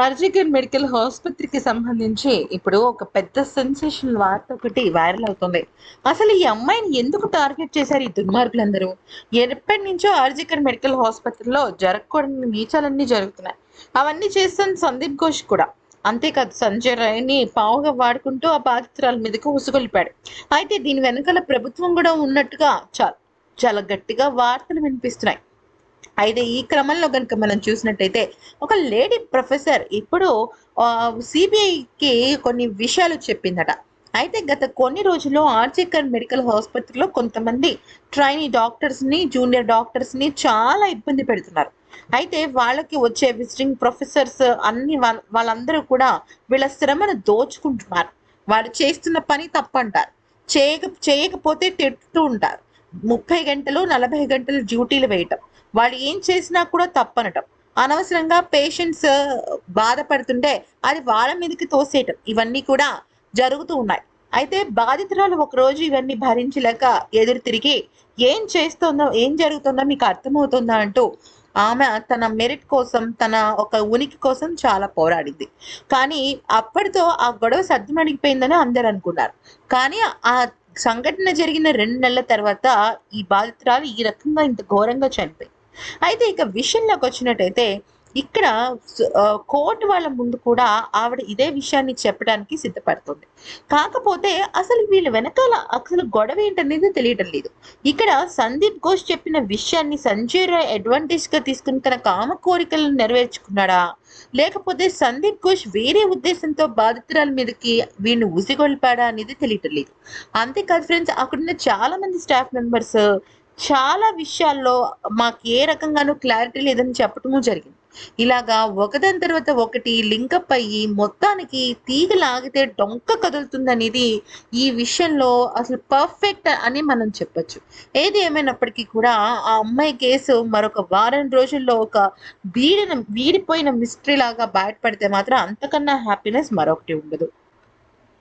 RG Kar medical ఆసుపత్రికి సంబంధించి ఇప్పుడు ఒక పెద్ద సెన్సేషన్ వార్త ఒకటి వైరల్ అవుతుంది. అసలు ఈ అమ్మాయిని ఎందుకు టార్గెట్ చేశారు ఈ దుర్మార్గులందరూ? ఎప్పటి నుంచో ఆర్జికర్ మెడికల్ ఆసుపత్రిలో జరగకూడని నీచాలన్నీ జరుగుతున్నాయి. అవన్నీ చేస్తాను సందీప్ ఘోష్ కూడా. అంతేకాదు సంజయ్ రాయ్ని పావుగా వాడుకుంటూ ఆ బాధితురాల మీదకు ఉసుగొలిపాడు. అయితే దీని వెనకాల ప్రభుత్వం కూడా ఉన్నట్టుగా చాలా చాలా గట్టిగా వార్తలు వినిపిస్తున్నాయి. అయితే ఈ క్రమంలో కనుక మనం చూసినట్టయితే ఒక లేడీ ప్రొఫెసర్ ఇప్పుడు సిబిఐకి కొన్ని విషయాలు చెప్పిందట. అయితే గత కొన్ని రోజుల్లో ఆర్జికర్ మెడికల్ ఆసుపత్రిలో కొంతమంది ట్రైనీ డాక్టర్స్ని జూనియర్ డాక్టర్స్ని చాలా ఇబ్బంది పెడుతున్నారు. అయితే వాళ్ళకి వచ్చే విజిటింగ్ ప్రొఫెసర్స్ అన్ని వాళ్ళ వాళ్ళందరూ కూడా వీళ్ళ శ్రమను దోచుకుంటున్నారు. వాళ్ళు చేస్తున్న పని తప్పంటారు. చేయక చేయకపోతే తిట్టుతూ ఉంటారు. ముప్పై గంటలు నలభై గంటలు డ్యూటీలు వేయటం. వాళ్ళు ఏం చేసినా కూడా తప్పనటం. అనవసరంగా పేషెంట్స్ బాధపడుతుంటే అది వాళ్ళ మీదకి తోసేయటం. ఇవన్నీ కూడా జరుగుతూ ఉన్నాయి. అయితే బాధితురాలు ఒకరోజు ఇవన్నీ భరించలేక ఎదురు తిరిగి ఏం చేస్తుందో ఏం జరుగుతుందో మీకు అర్థమవుతుందా? అంటూ ఆమె తన మెరిట్ కోసం తన ఒక ఉనికి కోసం చాలా పోరాడింది. కానీ అప్పటితో ఆ గొడవ సర్దుమణిగిపోయిందని అందరు అనుకున్నారు. కానీ ఆ సంఘటన జరిగిన రెండు నెలల తర్వాత ఈ బాధితురాలు ఈ రకంగా ఇంత ఘోరంగా చనిపోయింది. అయితే ఇక విషయంలోకి వచ్చినట్టయితే ఇక్కడ కోర్టు వాళ్ళ ముందు కూడా ఆవిడ ఇదే విషయాన్ని చెప్పడానికి సిద్ధపడుతుంది. కాకపోతే అసలు వీళ్ళ వెనకాల అసలు గొడవ ఏంటనేది తెలియటం లేదు. ఇక్కడ సందీప్ ఘోష్ చెప్పిన విషయాన్ని సంజయ్ రాయ్ అడ్వాంటేజ్గా తీసుకుని తన కామ కోరికలను నెరవేర్చుకున్నాడా? లేకపోతే సందీప్ ఘోష్ వేరే ఉద్దేశంతో బాధితురాల మీదకి వీడిని ఉసిగొల్పాడా అనేది తెలియటం లేదు. అంతేకాదు ఫ్రెండ్స్ అక్కడున్న చాలా మంది స్టాఫ్ మెంబర్స్ చాలా విషయాల్లో మాకు ఏ రకంగానూ క్లారిటీ లేదని చెప్పటము జరిగింది. ఇలాగా ఒకదాని తర్వాత ఒకటి లింకప్ అయ్యి మొత్తానికి తీగ లాగితే డొంక కదులుతుందనేది ఈ విషయంలో అసలు పర్ఫెక్ట్ అని మనం చెప్పచ్చు. ఏది ఏమైనప్పటికీ కూడా ఆ అమ్మాయి కేసు మరొక వారం రోజుల్లో ఒక వీడిన వీడిపోయిన మిస్టరీ లాగా బయటపడితే మాత్రం అంతకన్నా హ్యాపీనెస్ మరొకటి ఉండదు.